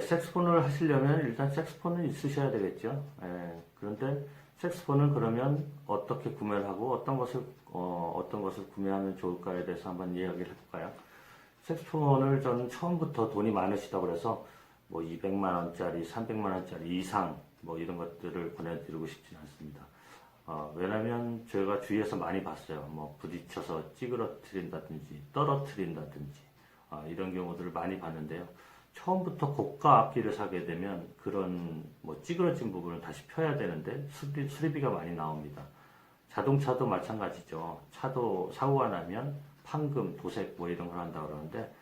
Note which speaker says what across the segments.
Speaker 1: 색스폰을 하시려면 일단 색스폰은 있으셔야 되겠죠. 예, 그런데 색스폰은 그러면 어떻게 구매를 하고 어떤 것을 어, 어떤 것을 구매하면 좋을까에 대해서 한번 이야기를 해볼까요? 색스폰을 저는 처음부터 돈이 많으시다 그래서 뭐 200만 원짜리, 300만 원짜리 이상 뭐 이런 것들을 보내드리고 싶지는 않습니다. 어, 왜냐면 저희가 주위에서 많이 봤어요. 뭐 부딪혀서 찌그러뜨린다든지 떨어뜨린다든지 아, 이런 경우들을 많이 봤는데요. 처음부터 고가 악기를 사게 되면 그런 뭐 찌그러진 부분을 다시 펴야 되는데 수리, 수리비가 많이 나옵니다. 자동차도 마찬가지죠. 차도 사고가 나면 판금, 도색 뭐 이런 걸 한다 그러는데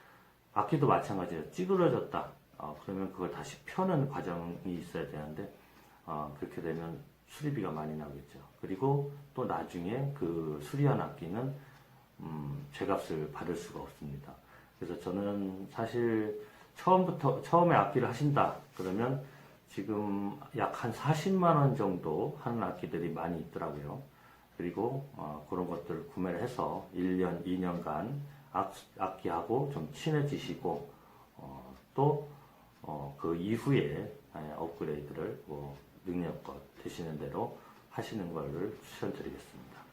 Speaker 1: 악기도 마찬가지예요. 찌그러졌다. 어, 그러면 그걸 다시 펴는 과정이 있어야 되는데 어, 그렇게 되면 수리비가 많이 나오겠죠. 그리고 또 나중에 그 수리한 악기는 음, 죄값을 받을 수가 없습니다. 그래서 저는 사실 처음부터 처음에 악기를 하신다 그러면 지금 약 한 40만 원 정도 하는 악기들이 많이 있더라고요. 그리고 어, 그런 것들을 구매를 해서 1년, 2년간 악, 악기하고 좀 친해지시고 어, 또 어, 그 이후에 예, 업그레이드를 뭐 능력껏 되시는 대로 하시는 것을 추천드리겠습니다.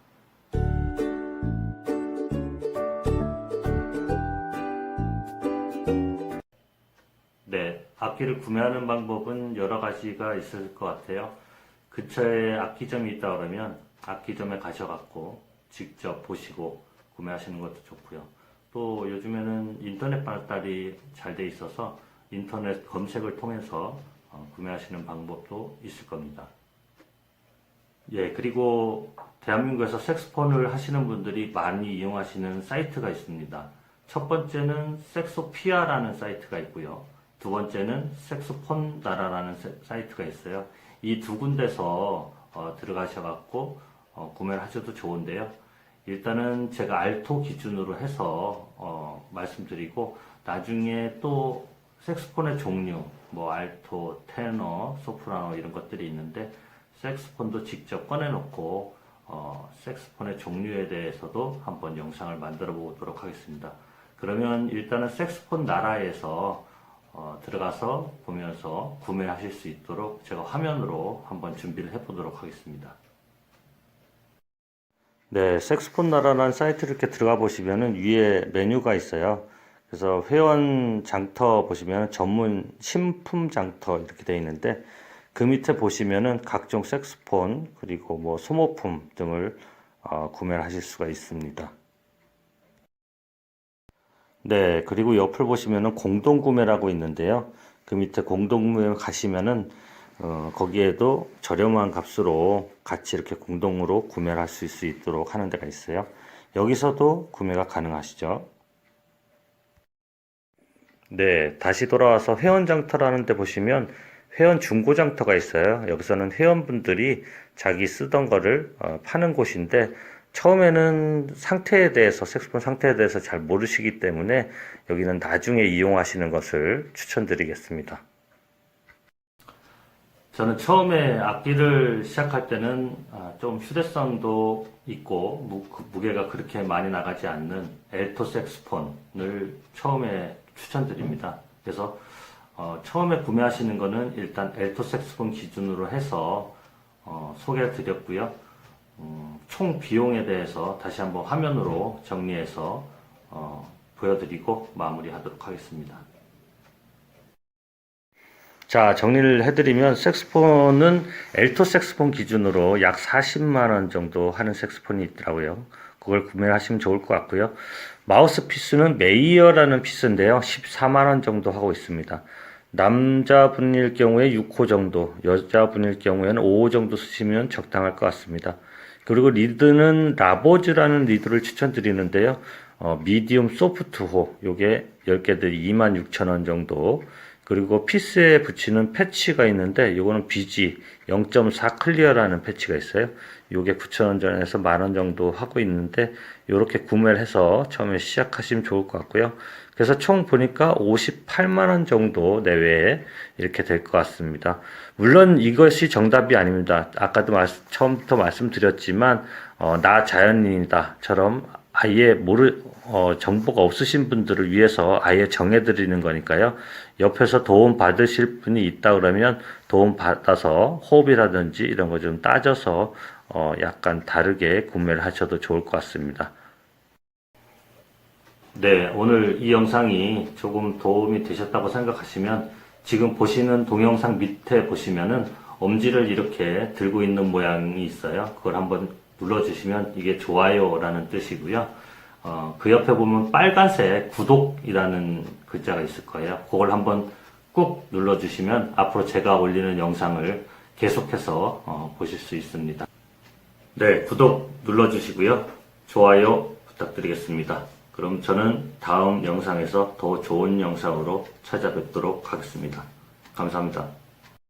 Speaker 1: 악기를 구매하는 방법은 여러 가지가 있을 것 같아요. 근처에 악기점이 있다 그러면 악기점에 가셔갖고 직접 보시고 구매하시는 것도 좋고요. 또 요즘에는 인터넷 발달이 잘 돼 있어서 인터넷 검색을 통해서 어, 구매하시는 방법도 있을 겁니다. 예, 그리고 대한민국에서 색스폰을 하시는 분들이 많이 이용하시는 사이트가 있습니다. 첫 번째는 섹소피아라는 사이트가 있고요. 두 번째는 섹소폰 나라라는 세- 사이트가 있어요. 이 두 군데서 어, 들어가셔갖고 어, 구매를 하셔도 좋은데요. 일단은 제가 알토 기준으로 해서 어, 말씀드리고 나중에 또 색스폰의 종류, 뭐 알토, 테너, 소프라노 이런 것들이 있는데 색스폰도 직접 꺼내놓고 어, 색스폰의 종류에 대해서도 한번 영상을 만들어 보도록 하겠습니다. 그러면 일단은 색스폰 나라에서 어, 들어가서 보면서 구매하실 수 있도록 제가 화면으로 한번 준비를 해보도록 하겠습니다. 네, 색스폰 나라라는 사이트를 이렇게 들어가 보시면은 위에 메뉴가 있어요. 그래서 회원 장터 보시면 전문 신품 장터 이렇게 되어 있는데 그 밑에 보시면은 각종 색스폰 그리고 뭐 소모품 등을 어, 구매를 하실 수가 있습니다. 네, 그리고 옆을 보시면은 공동 구매라고 있는데요. 그 밑에 공동 구매 가시면은 어, 거기에도 저렴한 값으로 같이 이렇게 공동으로 구매를 할수 있도록 하는 데가 있어요. 여기서도 구매가 가능하시죠. 네, 다시 돌아와서 회원장터라는 데 보시면 회원 중고장터가 있어요. 여기서는 회원분들이 자기 쓰던 거를 어, 파는 곳인데 처음에는 상태에 대해서, 색소폰 상태에 대해서 잘 모르시기 때문에 여기는 나중에 이용하시는 것을 추천드리겠습니다. 저는 처음에 악기를 시작할 때는 아, 좀 휴대성도 있고 무, 그 무게가 그렇게 많이 나가지 않는 엘토 색스폰을 처음에 추천드립니다. 그래서 어, 처음에 구매하시는 거는 일단 엘토 색스폰 기준으로 해서 어, 소개를 드렸고요. 음, 총 비용에 대해서 다시 한번 화면으로 정리해서 어, 보여드리고 마무리하도록 하겠습니다. 자, 정리를 해드리면 색스폰은 엘토 색스폰 기준으로 약 40만 원 정도 하는 색스폰이 있더라고요. 그걸 구매를 하시면 좋을 것 같고요. 마우스 피스는 메이어라는 피스인데요. 14만 원 정도 하고 있습니다. 남자분일 경우에 6호 정도, 여자분일 경우에는 5호 정도 쓰시면 적당할 것 같습니다. 그리고 리드는 라보즈라는 리드를 추천드리는데요. 어, 미디움 소프트호, 요게 10개들이 26,000원 정도. 그리고 피스에 붙이는 패치가 있는데 요거는 BG 0.4 클리어라는 패치가 있어요. 요게 9,000원 전에서 만원 정도 하고 있는데 요렇게 구매를 해서 처음에 시작하시면 좋을 것 같고요. 그래서 총 보니까 58만 원 정도 내외에 이렇게 될 것 같습니다. 물론 이것이 정답이 아닙니다. 아까도 말, 처음부터 말씀드렸지만 어, 나 자연인이다처럼
Speaker 2: 아예 모르 어, 정보가 없으신 분들을 위해서 아예 정해드리는 거니까요. 옆에서 도움 받으실 분이 있다 그러면 도움 받아서 호흡이라든지 이런 거 좀 따져서 어, 약간 다르게 구매를 하셔도 좋을 것 같습니다.
Speaker 1: 네, 오늘 이 영상이 조금 도움이 되셨다고 생각하시면 지금 보시는 동영상 밑에 보시면은 엄지를 이렇게 들고 있는 모양이 있어요. 그걸 한번 눌러주시면 이게 좋아요라는 뜻이고요. 어, 그 옆에 보면 빨간색 구독이라는 글자가 있을 거예요. 그걸 한번 꾹 눌러주시면 앞으로 제가 올리는 영상을 계속해서 어, 보실 수 있습니다. 네, 구독 눌러주시고요. 좋아요 부탁드리겠습니다. 그럼 저는 다음 영상에서 더 좋은 영상으로 찾아뵙도록 하겠습니다. 감사합니다.